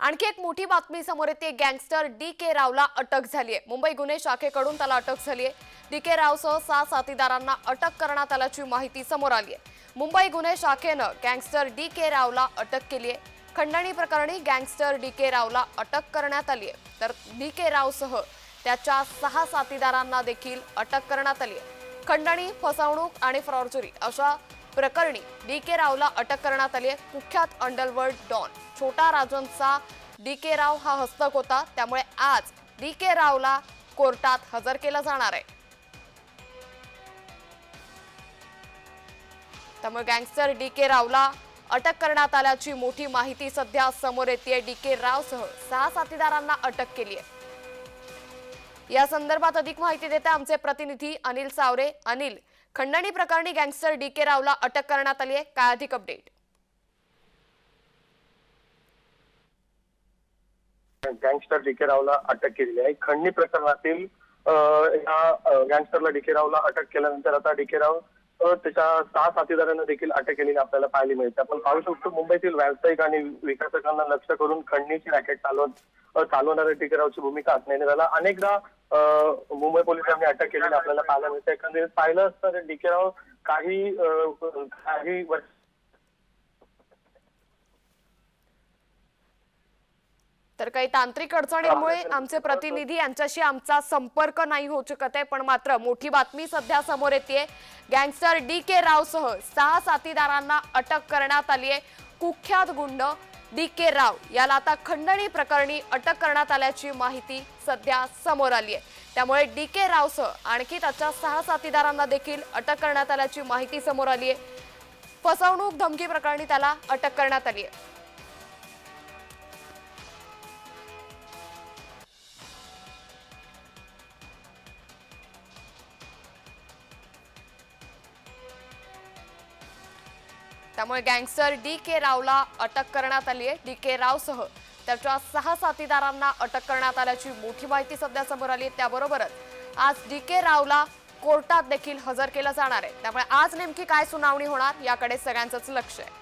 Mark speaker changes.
Speaker 1: आणखी एक मोठी बातमी समोर येते. गँगस्टर डी के रावला अटक झाली आहे मुंबई गुन्हे शाखेकडून त्याला अटक झाली आहे डी के रावसह सहा साथीदारांना अटक करण्यात आल्याची माहिती समोर आली आहे मुंबई गुन्हे शाखेनं गँगस्टर डी के रावला अटक केली आहे खंडणी प्रकरणी गँगस्टर डी के रावला अटक करण्यात आली आहे तर डी के रावसह त्याच्या सहा साथीदारांना देखील अटक करण्यात आली आहे खंडणी फसवणूक आणि फ्रॉर्जरी अशा प्रकरणी डी के रावला अटक करण्यात आली आहे. कुख्यात अंडरवर्ल्ड डॉन छोटा राजनचा डी के राव हा हस्तक होता. त्यामुळे आज डी के रावला कोर्टात हजर केलं जाणार आहे. त्यामुळे गँगस्टर डी के रावला अटक करण्यात आल्याची मोठी माहिती सध्या समोर येते डी के रावसह सहा साथीदारांना अटक केली आहे. या संदर्भात अधिक माहिती देते आमचे प्रतिनिधी अनिल सावरे. अनिल खंडणी प्रकरणी गँगस्टर डी के रावला अटक करण्यात आली आहे. काय अधिक अपडेट?
Speaker 2: गँगस्टर डी के रावला अटक केलेली आहे. खंडणी प्रकरणातील या गँगस्टरला डीके रावला अटक केल्यानंतर आता डीके राव त्याच्या सहा साथीदारांना देखील अटक केलेली आपल्याला पाहायला मिळते. आपण पाहू शकतो मुंबईतील व्यावसायिक आणि विकासकांना लक्ष करून खंडणीची रॅकेट चालवत चालवणाऱ्या डीके रावची भूमिका असण्याने त्याला अनेकदा मुंबई पोलिसांनी अटक केलेली आपल्याला पाहायला मिळते. एकंदरीत पाहिलं असतं तर काही काही वर्ष
Speaker 1: तर काही तांत्रिक अडचणींमुळे आमचे प्रतिनिधी यांच्याशी आमचा संपर्क नाही होऊ शकत आहे. पण मात्र मोठी बातमी सध्या समोर येते गँगस्टर डी के रावसह सहा साथीदारांना अटक करण्यात आली आहे कुख्यात गुंड डी के राव याला आता खंडणी प्रकरणी अटक करण्यात आल्याची माहिती सध्या समोर आली आहे. त्यामुळे डी के रावसह आणखी त्याच्या सहा साथीदारांना देखील अटक करण्यात आल्याची माहिती समोर आली आहे. फसवणूक धमकी प्रकरणी त्याला अटक करण्यात आली आहे. त्यामुळे गँगस्टर डी के रावला अटक करण्यात आली आहे. डी के रावसह त्याच्या सहा साथीदारांना अटक करण्यात आल्याची मोठी माहिती सध्या समोर आली आहे. त्याबरोबरच आज डी के रावला कोर्टात देखील हजर केलं जाणार आहे. त्यामुळे आज नेमकी काय सुनावणी होणार याकडे सगळ्यांचंच लक्ष आहे.